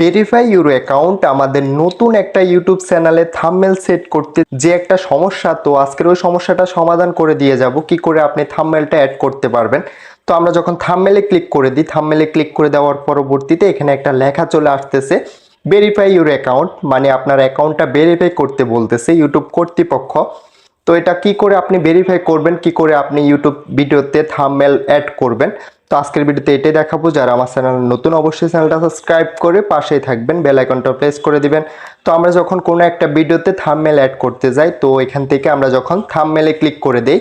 Verify your account আমাদের নতুন একটা ইউটিউব চ্যানেলে থাম্বনেল সেট করতে যে একটা সমস্যা, তো আজকের ওই সমস্যাটা সমাধান করে দিয়ে যাব। কি করে আপনি থাম্বনেলটা অ্যাড করতে পারবেন? তো আমরা যখন থাম্বনেলে ক্লিক করে দিই থাম্বনেলে ক্লিক করে দেওয়ার পরবর্তীতে এখানে একটা লেখা চলে আসতেছে ভেরিফাই ইউর অ্যাকাউন্ট মানে আপনার অ্যাকাউন্টটা ভেরিফাই করতে বলতেছে ইউটিউব কর্তৃপক্ষ। তো এটা কি করে আপনি ভেরিফাই করবেন? কি করে আপনি ইউটিউব ভিডিওতে থাম্বনেল অ্যাড করবেন? তো আজকের ভিডিওতে এটাই দেখাবো। যারা আমার চ্যানেল নতুন, অবশ্যই চ্যানেলটা সাবস্ক্রাইব করে পাশেই থাকবেন, বেল আইকনটা প্রেস করে দিবেন। তো আমরা যখন কোনো একটা ভিডিওতে থাম্বনেল অ্যাড করতে যাই, তো এখান থেকে আমরা যখন থাম্বনেলে ক্লিক করে দেই,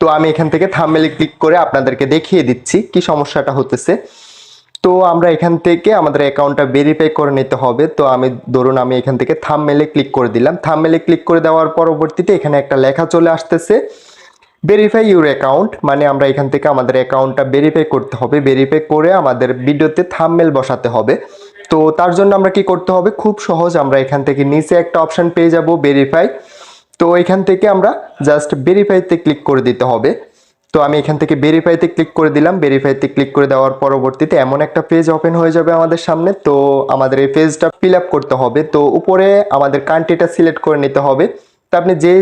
তো আমি এখান থেকে থাম্বনেলে ক্লিক করে আপনাদেরকে দেখিয়ে দিচ্ছি কি সমস্যাটা হতেছে। তো আমরা এখান থেকে আমাদের অ্যাকাউন্টটা ভেরিফাই করে নিতে হবে। তো আমি, ধরুন আমি এখান থেকে থামমেলে ক্লিক করে দিলাম। থামমেলে ক্লিক করে দেওয়ার পরবর্তীতে এখানে একটা লেখা চলে আসতেছে। ভেরিফাই ইউর অ্যাকাউন্ট মানে আমরা এখান থেকে আমাদের অ্যাকাউন্টটা ভেরিফাই করতে হবে ভেরিফাই করে আমাদের ভিডিওতে থামমেল বসাতে হবে। তো তার জন্য আমরা কি করতে হবে? খুব সহজ, আমরা এখান থেকে নিচে একটা অপশন পেয়ে যাব ভেরিফাই তো এখান থেকে আমরা জাস্ট ভেরিফাইতে ক্লিক করে দিতে হবে। তো আমি এখান থেকে ভেরিফাইতে ক্লিক করে দিলাম ভেরিফাইতে ক্লিক করে দেওয়ার পরবর্তীতে এমন একটা পেজ ওপেন হয়ে যাবে আমাদের সামনে। তো আমাদের এই পেজটা ফিল আপ করতে হবে। তো উপরে আমাদের কান্ট্রিটা সিলেক্ট করে নিতে হবে। তো আপনি যে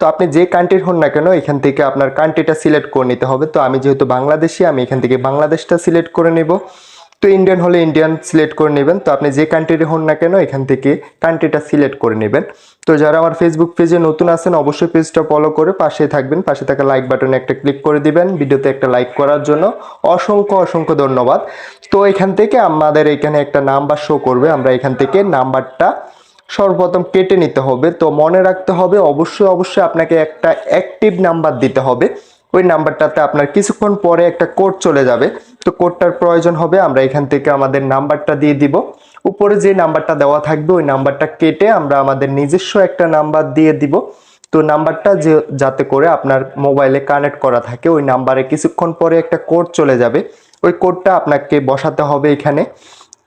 তো আপনি যে কান্ট্রির হন না কেন, এখান থেকে আপনার কান্ট্রিটা সিলেক্ট করে নিতে হবে। তো আমি যেহেতু বাংলাদেশি, আমি এখান থেকে বাংলাদেশটা সিলেক্ট করে নেব। তো ইন্ডিয়ান হলে ইন্ডিয়ান সিলেক্ট করে নেবেন। তো আপনি যে কান্ট্রির হন না কেন, এখান থেকে কান্ট্রিটা সিলেক্ট করে নেবেন। তো যারা আমার ফেসবুক পেজে নতুন আছেন, অবশ্যই পেজটা ফলো করে পাশে থাকবেন। পাশে থাকা লাইক বাটনে একটা ক্লিক করে দিবেন। ভিডিওতে একটা লাইক করার জন্য অসংখ্য অসংখ্য ধন্যবাদ। তো এখান থেকে আমাদের এখানে একটা নাম্বার শো করবে। আমরা এখান থেকে নাম্বারটা সর্বপ্রথম কেটে নিতে হবে। তো মনে রাখতে হবে, অবশ্যই অবশ্যই আপনাকে একটা অ্যাক্টিভ নাম্বার দিতে হবে। ওই নাম্বারটাতে আপনার কিছুক্ষণ পরে একটা কোড চলে যাবে। তো কোডটার প্রয়োজন হবে, আমরা এখান থেকে আমাদের নাম্বারটা দিয়ে দিব। উপরে যে নাম্বারটা দেওয়া থাকবে, ওই নাম্বারটা কেটে আমরা আমাদের নিজস্ব একটা নাম্বার দিয়ে দিব। তো নাম্বারটা যে, যাতে করে আপনার মোবাইলে কানেক্ট করা থাকে, ওই নাম্বারে কিছুক্ষণ পরে একটা কোড চলে যাবে। ওই কোডটা আপনাকে বসাতে হবে এখানে।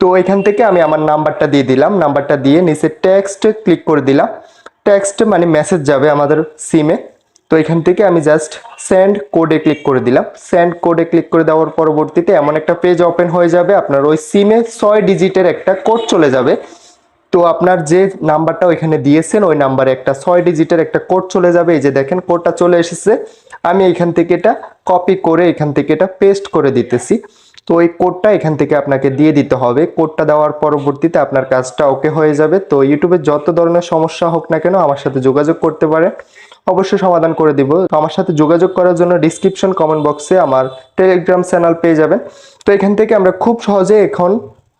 তো এখান থেকে আমি আমার নাম্বারটা দিয়ে দিলাম। নাম্বারটা দিয়ে নিচে টেক্সট ক্লিক করে দিলাম। টেক্সট মানে মেসেজ যাবে আমাদের সিমে তো এখান থেকে আমি জাস্ট সেন্ড কোডে ক্লিক করে দিলাম। সেন্ড কোডে ক্লিক করে দেওয়ার পরবর্তীতে এমন একটা পেজ ওপেন হয়ে যাবে। আপনার ওই সিমে ছয় ডিজিটের একটা কোড চলে যাবে। তো আপনার যে নাম্বারটা ওইখানে দিয়েছেন, ওই নাম্বারে একটা ছয় ডিজিটের একটা কোড চলে যাবে। এই যে দেখেন কোডটা চলে এসেছে। আমি এখান থেকে এটা কপি করে এখান থেকে এটা পেস্ট করে দিতেছি। তো ওই কোডটা এখান থেকে আপনাকে দিয়ে দিতে হবে। কোডটা দেওয়ার পরবর্তীতে আপনার কাজটা ওকে হয়ে যাবে। তো ইউটিউবে যত ধরনের সমস্যা হোক না কেন আমার সাথে যোগাযোগ করতে পারে অবশ্যই সমাধান করে দিব। তো আমার সাথে যোগাযোগ করার জন্য ডিসক্রিপশন কমেন্ট বক্সে আমার টেলিগ্রাম চ্যানেল পেয়ে যাবেন। তো এখান থেকে আমরা খুব সহজে এখন,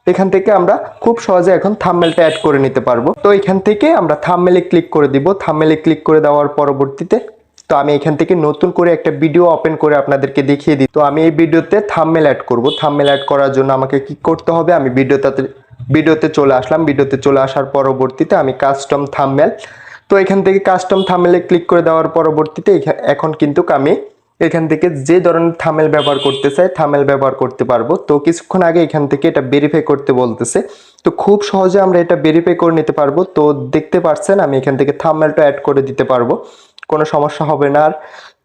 এখান থেকে আমরা খুব সহজে এখন থাম্বনেলটা অ্যাড করে নিতে পারব। তো এখান থেকে আমরা থাম্বনেলে ক্লিক করে দিব। থাম্বনেলে ক্লিক করে দেওয়ার পরবর্তীতে তো আমি এখান থেকে নতুন করে একটা ভিডিও ওপেন করে আপনাদেরকে দেখিয়ে দিই। তো আমি এই ভিডিওতে থাম্বনেল অ্যাড করব। থাম্বনেল অ্যাড করার জন্য আমাকে কি করতে হবে? আমি ভিডিওটাতে ভিডিওতে চলে আসলাম। ভিডিওতে চলে আসার পরবর্তীতে আমি কাস্টম থাম্বনেল তো এখান থেকে কাস্টম থাম্বনেলে ক্লিক করে দেওয়ার পরবর্তীতে এখা- এখন কিন্তু আমি এখান থেকে যে ধরনের থামেল ব্যবহার করতে চাই থামেল ব্যবহার করতে পারব। তো কিছুক্ষণ আগে এখান থেকে এটা ভেরিফাই করতে বলতেছে। তো খুব সহজে আমরা এটা ভেরিফাই করে নিতে পারব। তো দেখতে পাচ্ছেন আমি এখান থেকে থামেলটা অ্যাড করে দিতে পারব। কোনো সমস্যা হবে না। আর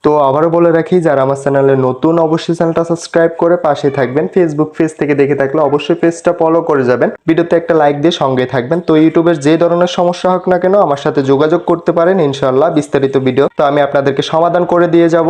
তো আবারও বলে রাখি, যারা আমার চ্যানেলে নতুন, অবশ্যই চ্যানেলটা সাবস্ক্রাইব করে পাশে থাকবেন। ফেসবুক পেজ থেকে দেখে থাকলে অবশ্যই পেজটা ফলো করে যাবেন। ভিডিওতে একটা লাইক দিয়ে সঙ্গে থাকবেন। তো ইউটিউবের যে ধরনের সমস্যা হোক না কেন, আমার সাথে যোগাযোগ করতে পারেন ইনশাল্লাহ বিস্তারিত ভিডিও তো আমি আপনাদেরকে সমাধান করে দিয়ে যাব।